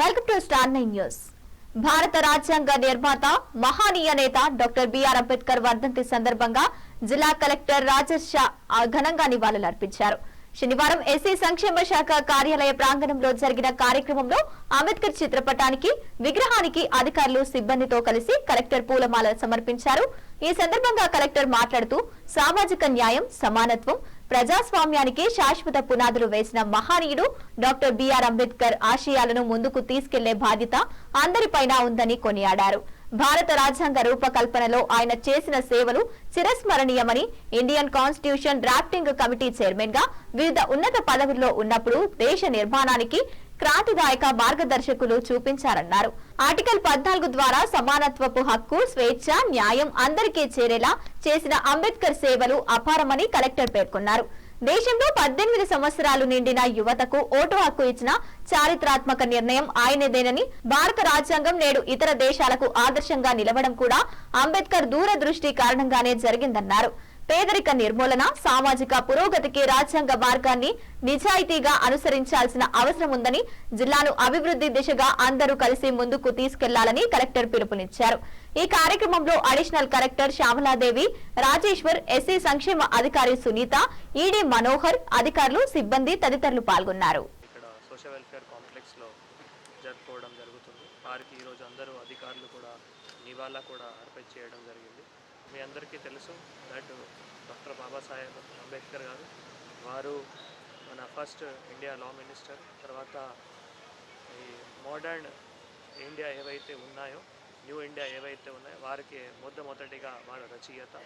Welcome to star nine news. భారత రాజ్యాంగ నిర్మాత మహానీయ నేత డాక్టర్ బిఆర్ అంబేద్కర్ వర్ధంతి సందర్భంగా జిల్లా కలెక్టర్ రాజేష్ షా ఆ ఘనంగా నివాళులర్పించారు. శనివారం ఎస్సీ సంక్షేమ శాఖ కార్యాలయ ప్రాంగణంలో జరిగిన కార్యక్రమంలో అంబేద్కర్ చిత్రపటానికి విగ్రహానికి అధికారులు సిబ్బందితో కలిసి కలెక్టర్ పూలమాల సమర్పించారు. ఈ సందర్భంగా కలెక్టర్ మాట్లాడుతూ సామాజిక న్యాయం సమానత్వం ప్రజాస్వామ్యానికి శాశ్వత పునాదులు వేసిన మహనీయుడు డాక్టర్ బిఆర్ అంబేద్కర్ ఆశయాలను ముందుకు తీసుకెళ్ళే బాధ్యత అందరిపైన ఉందని కొనియాడారు. భారత రాజ్యాంగ రూపకల్పనలో ఆయన చేసిన సేవలు చిరస్మరణీయమని ఇండియన్ కాన్స్టిట్యూషన్ డ్రాఫ్టింగ్ కమిటీ చైర్మన్గా వివిధ ఉన్నత పదవుల్లో ఉన్నప్పుడు దేశ నిర్మాణానికి క్రాంతిదాయక మార్గదర్శకులు చూపించారన్నారు. ఆర్టికల్ పద్నాలుగు ద్వారా సమానత్వపు హక్కు స్వేచ్ఛ న్యాయం అందరికీ చేరేలా చేసిన అంబేద్కర్ సేవలు అపారమని కలెక్టర్ పేర్కొన్నారు. దేశంలో పద్దెనిమిది సంవత్సరాలు నిండిన యువతకు ఓటు హక్కు ఇచ్చిన చారిత్రాత్మక నిర్ణయం ఆయనదేనని భారత రాజ్యాంగం నేడు ఇతర దేశాలకు ఆదర్శంగా నిలవడం కూడా అంబేద్కర్ దూరదృష్టి కారణంగానే జరిగిందన్నారు. పేదరిక నిర్మూలన సామాజిక పురోగతికి రాజ్యాంగ మార్గాన్ని నిజాయితీగా అనుసరించాల్సిన అవసరం ఉందని జిల్లాను అభివృద్ధి దిశగా అందరూ కలిసి ముందుకు తీసుకెళ్ళాలని కలెక్టర్ పిలుపునిచ్చారు. ఈ కార్యక్రమంలో additional collector Shyamaladevi Rajeshwar SC సంక్షేమ అధికారి సునీత ఈడీ మనోహర్ అధికారులు సిబ్బంది తదితరులు పాల్గొన్నారు. జరుపుకోవడం జరుగుతుంది. వారికి ఈరోజు అందరూ అధికారులు కూడా నివాళ కూడా అర్పించ చేయడం జరిగింది. మీ అందరికీ తెలుసు దట్ డాక్టర్ బాబాసాహెబ్ అంబేద్కర్ గారు. వారు మన ఫస్ట్ ఇండియా లా మినిస్టర్ తర్వాత ఈ మోడర్న్ ఇండియా ఏవైతే ఉన్నాయో న్యూ ఇండియా ఏవైతే ఉన్నాయో వారికి మొట్టమొదటిగా వారు రచయిత.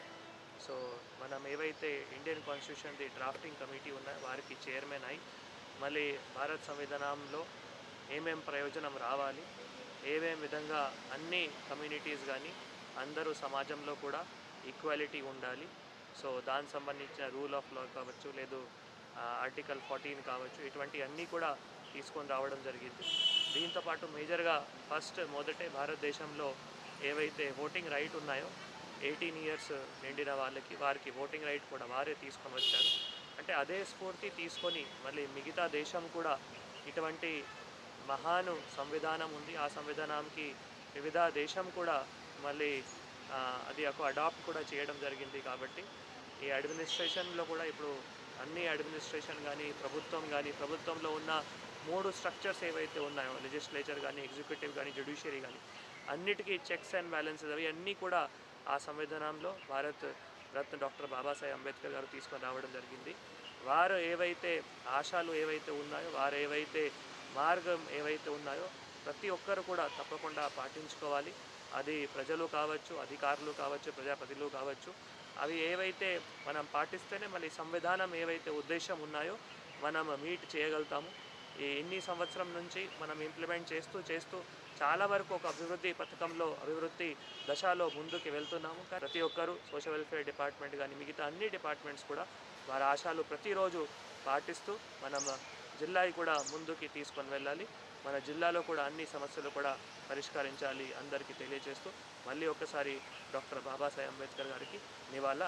సో మనం ఏవైతే ఇండియన్ కాన్స్టిట్యూషన్ది డ్రాఫ్టింగ్ కమిటీ ఉన్నాయో వారికి చైర్మన్ అయి మళ్ళీ భారత్ సంవిధానంలో ఏమేం ప్రయోజనం రావాలి ఏమేం విధంగా అన్ని కమ్యూనిటీస్ కానీ అందరూ సమాజంలో కూడా ఈక్వాలిటీ ఉండాలి. సో దానికి సంబంధించిన రూల్ ఆఫ్ లా కావచ్చు లేదు ఆర్టికల్ ఫార్టీన్ కావచ్చు ఇటువంటి అన్నీ కూడా తీసుకొని రావడం జరిగింది. దీంతో పాటు మేజర్గా ఫస్ట్ మొదటే భారతదేశంలో ఏవైతే ఓటింగ్ రైట్ ఉన్నాయో ఎయిటీన్ ఇయర్స్ నిండిన వాళ్ళకి వారికి ఓటింగ్ రైట్ కూడా వారే తీసుకొని వచ్చారు. అంటే అదే స్ఫూర్తి తీసుకొని మళ్ళీ మిగతా దేశం కూడా ఇటువంటి మహాను సంవిధానం ఉంది. ఆ సంవిధానానికి వివిధ దేశం కూడా మళ్ళీ అది ఒక అడాప్ట్ కూడా చేయడం జరిగింది కాబట్టి ఈ అడ్మినిస్ట్రేషన్లో కూడా ఇప్పుడు అన్ని అడ్మినిస్ట్రేషన్ కానీ ప్రభుత్వం కానీ ప్రభుత్వంలో ఉన్న మూడు స్ట్రక్చర్స్ ఏవైతే ఉన్నాయో లెజిస్లేచర్ కానీ ఎగ్జిక్యూటివ్ కానీ జ్యుడిషియరీ కానీ అన్నిటికీ చెక్స్ అండ్ బ్యాలెన్సెస్ అవి అన్నీ కూడా ఆ సంవిధానంలో భారత్ రత్న డాక్టర్ బాబాసాహెబ్ అంబేద్కర్ గారు తీసుకొని రావడం జరిగింది. వారు ఏవైతే ఆశలు ఏవైతే ఉన్నాయో వారు ఏవైతే మార్గం ఏవైతే ఉన్నాయో ప్రతి ఒక్కరు కూడా తప్పకుండా పాటించుకోవాలి. అది ప్రజలు కావచ్చు అధికారులు కావచ్చు ప్రజాప్రతినిధులు కావచ్చు అవి ఏవైతే మనం పాటిస్తేనే మళ్ళీ సంవిధానం ఏవైతే ఉద్దేశం ఉన్నాయో మనం మీట్ చేయగలుగుతాము. ఈ ఎన్ని సంవత్సరం నుంచి మనం ఇంప్లిమెంట్ చేస్తూ చేస్తూ చాలా వరకు ఒక అభివృద్ధి పథకంలో అభివృద్ధి దశలో ముందుకు వెళ్తున్నాము. ప్రతి ఒక్కరూ సోషల్ వెల్ఫేర్ డిపార్ట్మెంట్ కానీ మిగతా అన్ని డిపార్ట్మెంట్స్ కూడా వారి ఆశలు ప్రతిరోజు పాటిస్తూ మనం జిల్లాయి కూడా ముందుకి తీసుకొని వెళ్ళాలి. మన జిల్లాలో కూడా అన్ని సమస్యలు కూడా పరిష్కరించాలి అందరికీ తెలియజేస్తూ మళ్ళీ ఒకసారి డాక్టర్ బాబాసాహెబ్ అంబేద్కర్ గారికి నివాళ